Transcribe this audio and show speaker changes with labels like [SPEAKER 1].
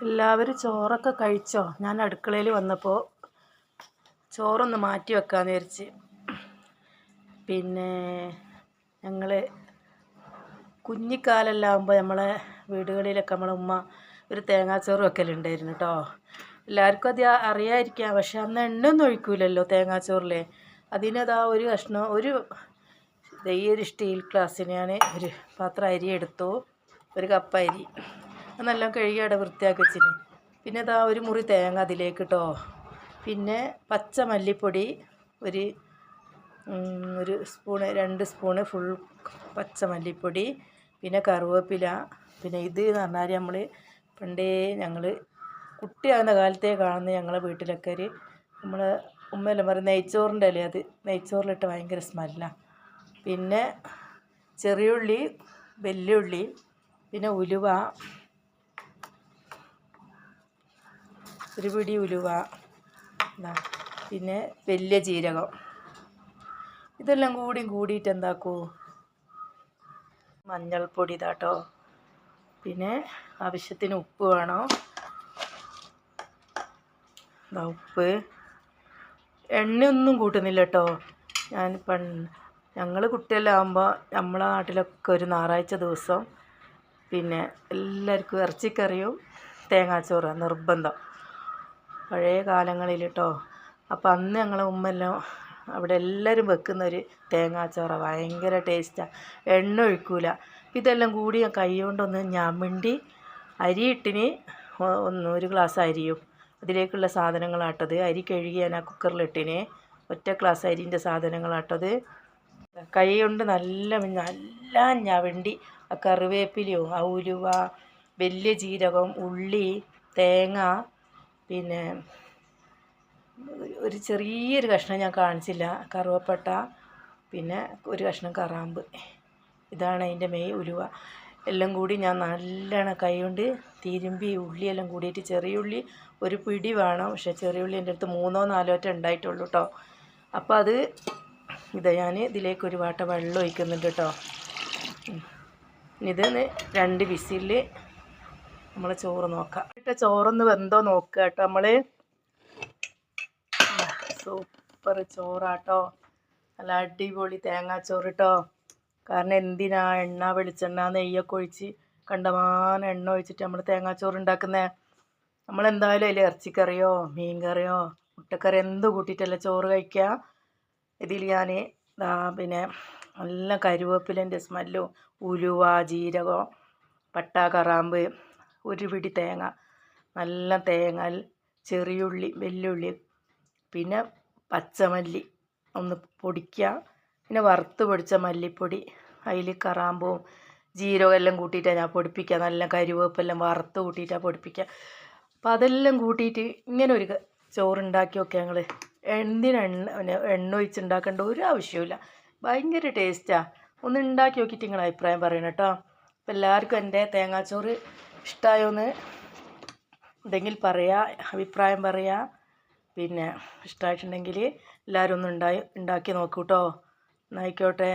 [SPEAKER 1] എല്ലാവരും ചോറൊക്കെ കഴിച്ചോ? ഞാൻ അടുക്കളയിൽ വന്നപ്പോൾ ചോറൊന്ന് മാറ്റി വെക്കാമെന്ന് വിചാരിച്ച്. പിന്നെ ഞങ്ങൾ കുഞ്ഞിക്കാലെല്ലാം ആകുമ്പോൾ നമ്മളെ വീടുകളിലൊക്കെ നമ്മളെ ഉമ്മ ഒരു തേങ്ങാച്ചോറ് വെക്കലുണ്ടായിരുന്നു കേട്ടോ എല്ലാവർക്കും അത് അറിയാതിരിക്കാം പക്ഷെ അന്ന് എണ്ണയൊന്നും ഒഴിക്കൂലല്ലോ തേങ്ങാച്ചോറിൽ അതിനതാ ഒരു കഷ്ണം ഒരു ദൈ ഒരു സ്റ്റീൽ ഗ്ലാസ്സിന് ഞാൻ ഒരു പാത്രം അരി എടുത്തു. ഒരു കപ്പ് അരി. നല്ല കഴുകി അവിടെ വൃത്തിയാക്കി വെച്ചിന്. പിന്നെ ഇതാ ഒരു മുറി തേങ്ങ അതിലേക്ക് കേട്ടോ പിന്നെ പച്ച മല്ലിപ്പൊടി ഒരു ഒരു സ്പൂണ് രണ്ട് സ്പൂണ് ഫുൾ പച്ച മല്ലിപ്പൊടി പിന്നെ കറുവേപ്പില പിന്നെ ഇത് എന്ന് പറഞ്ഞാൽ നമ്മൾ പണ്ടേ ഞങ്ങൾ കുട്ടിയാകുന്ന കാലത്തേ കാണുന്ന ഞങ്ങളെ വീട്ടിലൊക്കെ ഒരു നമ്മൾ ഉമ്മയെല്ലാം പറയും നെയ്ച്ചോറിന്റെ അല്ലേ അത്. നെയ്ച്ചോറിലിട്ട് ഭയങ്കര സ്മെല്ലാണ് പിന്നെ ചെറിയുള്ളി വെല്ലുള്ളി പിന്നെ ഉലുവ ഒരു പിടി ഉലുവ പിന്നെ വലിയ ജീരകം. ഇതെല്ലാം കൂടി കൂടിയിട്ട് എന്താക്കൂ? മഞ്ഞൾപ്പൊടി ഇതാട്ടോ പിന്നെ ആവശ്യത്തിന് ഉപ്പ് വേണം. ഇതാ ഉപ്പ്. എണ്ണയൊന്നും കൂട്ടുന്നില്ല കേട്ടോ ഞാൻ പൺ ഞങ്ങൾ കുട്ടിയെല്ലാം ആകുമ്പോൾ നമ്മളെ നാട്ടിലൊക്കെ ഒരു ഞായറാഴ്ച ദിവസം പിന്നെ എല്ലാവർക്കും ഇറച്ചിക്കറിയും തേങ്ങാച്ചോറ് നിർബന്ധം. പഴയ കാലങ്ങളിൽ കേട്ടോ അപ്പം അന്ന് ഞങ്ങളെ ഉമ്മെല്ലാം അവിടെ എല്ലാവരും വെക്കുന്ന ഒരു തേങ്ങാച്ചോറ. ഭയങ്കര ടേസ്റ്റാണ് എണ്ണ ഒഴിക്കൂല. ഇതെല്ലാം കൂടി ഞാൻ കൈ കൊണ്ടൊന്ന് ഞമിണ്ടി അരി ഇട്ടിന് ഒ- ഒന്ന് ഒരു ഗ്ലാസ് അരിയും. അതിലേക്കുള്ള സാധനങ്ങളാട്ടത് അരി കഴുകി ഞാൻ ആ കുക്കറിലിട്ടിന് ഒറ്റ ഗ്ലാസ് അരിന്റെ സാധനങ്ങളാട്ടത് കൈ കൊണ്ട് നല്ല നല്ല ഞവണ്ടി. ആ കറിവേപ്പിലയോ ആ ഉലുവ വലിയ ജീരകം ഉള്ളി തേങ്ങ പിന്നെ ഒരു ചെറിയൊരു കഷ്ണം ഞാൻ കാണിച്ചില്ല. കറുവപ്പട്ട പിന്നെ ഒരു കഷ്ണം കറാമ്പ്. ഇതാണ് അതിന്റെ മെയ് ഉലുവ. എല്ലാം കൂടി ഞാൻ നല്ലോണം കൈ കൊണ്ട് തിരുമ്പി ഉള്ളിയെല്ലാം കൂടിയിട്ട് ചെറിയ ഉള്ളി ഒരു പിടി വേണം. പക്ഷേ ചെറിയ ഉള്ളി എന്റെ അടുത്ത് മൂന്നോ നാലോ ഒറ്റ ഉണ്ടായിട്ടുള്ളൂ കേട്ടോ അപ്പോൾ അത് ഇത് ഞാൻ ഇതിലേക്ക് ഒരു വാട്ട വെള്ളം ഒഴിക്കുന്നുണ്ട് കേട്ടോ ഉം. ഇത് രണ്ട് വിസിലിൽ നമ്മളെ ചോറ് നോക്കാം. ഇട്ട ചോറൊന്ന് വെന്തോ നോക്കുക കേട്ടോ നമ്മൾ സൂപ്പർ ചോറാട്ടോ. നല്ല അടിപൊളി തേങ്ങാച്ചോറ് കേട്ടോ കാരണം എന്തിനാ എണ്ണ വെളിച്ചെണ്ണ നെയ്യൊക്കെ ഒഴിച്ച് കണ്ടമാനം എണ്ണ ഒഴിച്ചിട്ട് നമ്മൾ തേങ്ങാച്ചോറ് ഉണ്ടാക്കുന്നത് നമ്മളെന്തായാലും അതിൽ ഇറച്ചിക്കറിയോ മീൻ കറിയോ മുട്ടക്കറി എന്ത് കൂട്ടിയിട്ടല്ലേ ചോറ് കഴിക്കുക ഇതിൽ ഞാൻ പിന്നെ നല്ല കരുവേപ്പിലന്റെ സ്മെല്ലും ഉലുവ ജീരകം പട്ട കറാമ്പ് ഒരു പിടി തേങ്ങ നല്ല തേങ്ങ ചെറിയുള്ളി വെല്ലുള്ളി പിന്നെ പച്ചമല്ലി ഒന്ന് പൊടിക്കുക. പിന്നെ വറുത്ത് പൊടിച്ച മല്ലിപ്പൊടി അതിൽ കറാമ്പും ജീരകം എല്ലാം കൂട്ടിയിട്ടാണ് ഞാൻ പൊടിപ്പിക്കുക. നല്ല കരിവേപ്പെല്ലാം വറുത്ത് കൂട്ടിയിട്ടാണ് പൊടിപ്പിക്കുക. അപ്പോൾ അതെല്ലാം കൂട്ടിയിട്ട് ഇങ്ങനെ ഒരു ചോറുണ്ടാക്കി നോക്കുക ഞങ്ങൾ എന്തിന് എണ്ണ എണ്ണ ഒഴിച്ചുണ്ടാക്കേണ്ട ഒരു ആവശ്യമില്ല ഭയങ്കര ടേസ്റ്റാണ് ഒന്ന് ഉണ്ടാക്കി നോക്കിയിട്ട് നിങ്ങളുടെ അഭിപ്രായം പറയണം കേട്ടോ. അപ്പോൾ എല്ലാവർക്കും എന്റെ തേങ്ങാച്ചോറ് ഇഷ്ടമായോന്ന് ഉണ്ടെങ്കിൽ പറയാ അഭിപ്രായം പറയാ. പിന്നെ ഇഷ്ടമായിട്ടുണ്ടെങ്കിൽ എല്ലാവരും ഒന്ന് ഉണ്ടായി ഉണ്ടാക്കി നോക്കൂ കേട്ടോ എന്നായിക്കോട്ടെ.